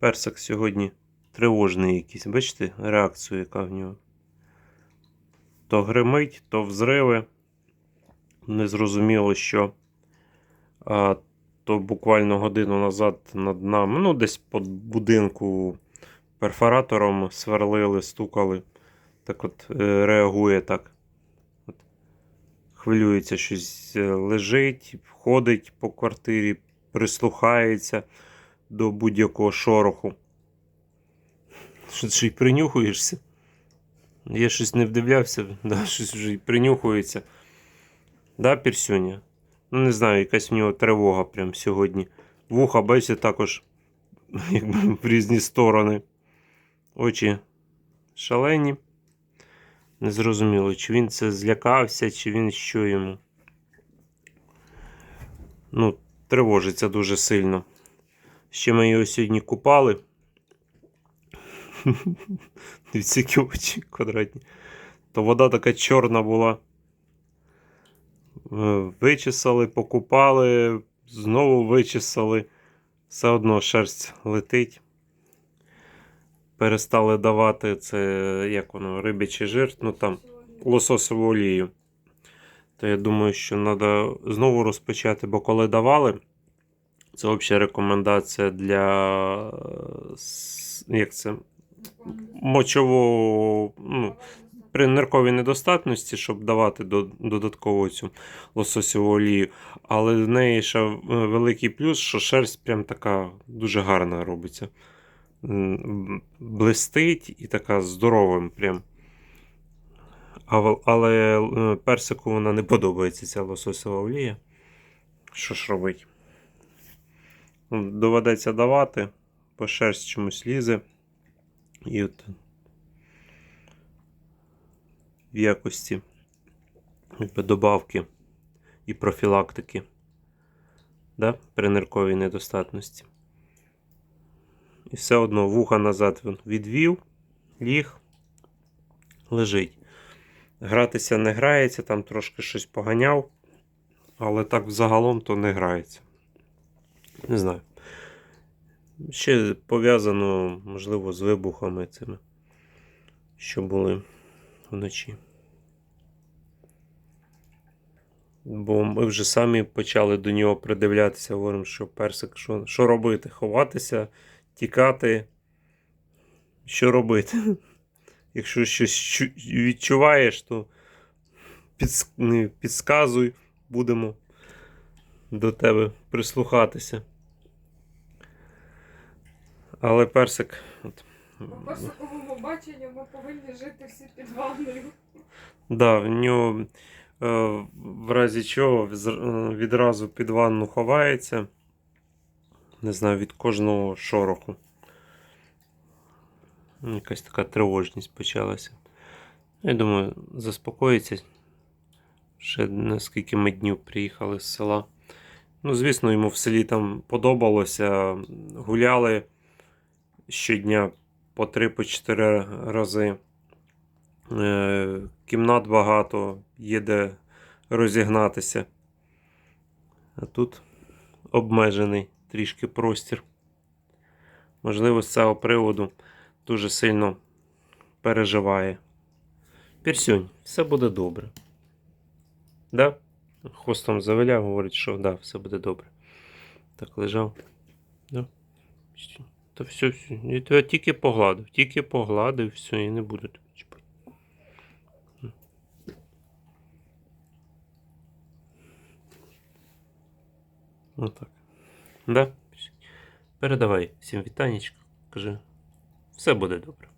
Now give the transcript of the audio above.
Персик сьогодні тривожний якийсь. Бачите, реакцію, яка в нього. То гримить, то взриви. Незрозуміло, що. А, то буквально годину назад над нами, ну, десь по будинку перфоратором сверлили, стукали. Так от е, реагує так. От. Хвилюється, щось е, лежить, ходить по квартирі, прислухається до будь-якого шороху. Що ти й принюхуєшся? Я щось не вдивлявся, да, щось вже й принюхується. Да, Пірсюня? Ну, не знаю, якась в нього тривога прям сьогодні. Вуха, бачите, також якби в різні сторони. Очі шалені. Незрозуміло, чи він це злякався, чи він що йому. Ну, тривожиться дуже сильно. Ще ми його сьогодні купали. Дивіться, які очі квадратні. То вода така чорна була. Е, Вичесали, покупали, знову вичесали. Все одно шерсть летить. Перестали давати це, як воно, рибячий жир, ну там, лососову олію. То я думаю, що треба знову розпочати, бо коли давали, це взагалі рекомендація для е, як це, мочового, ну, при нирковій недостатності, щоб давати до, додатково цю лососову олію. Але в неї ще е, великий плюс, що шерсть прям така дуже гарна робиться. Блистить і така здоровим прям. Але е, персику вона не подобається ця лососова олія. Що ж робить? Доведеться давати, по шерсть чомусь лізе. І от в якості добавки і профілактики да? при нирковій недостатності. І все одно вуха назад він відвів, ліг, лежить. Гратися не грається, там трошки щось поганяв, але так взагалом то не грається. Не знаю. Ще пов'язано, можливо, з вибухами цими, що були вночі. Бо ми вже самі почали до нього придивлятися, говоримо, що персик, що, що робити? Ховатися, тікати. Що робити? Якщо щось відчуваєш, то підс- підсказуй, будемо до тебе прислухатися. Але персик. От, По персиковому баченню ми повинні жити всі під ванною. Да, в нього е, в разі чого е, відразу під ванну ховається. Не знаю, від кожного шороху. Якась така тривожність почалася. Я думаю, заспокоїться. Ще наскільки ми днів приїхали з села. Ну, звісно, йому в селі там подобалося. Гуляли щодня по 3-4 рази. Е, Кімнат багато, є де розігнатися. А тут обмежений трішки простір. Можливо, з цього приводу дуже сильно переживає. Пірсюнь, все буде добре. Да? Хвостом завиляв, говорить, що да, все буде добре. Так лежав. Да. Та все, все. Я тебе тільки погладив, тільки погладив, все, і не буду тебе чіпати. Отак. Да? Передавай всім вітанечко. Кажи, все буде добре.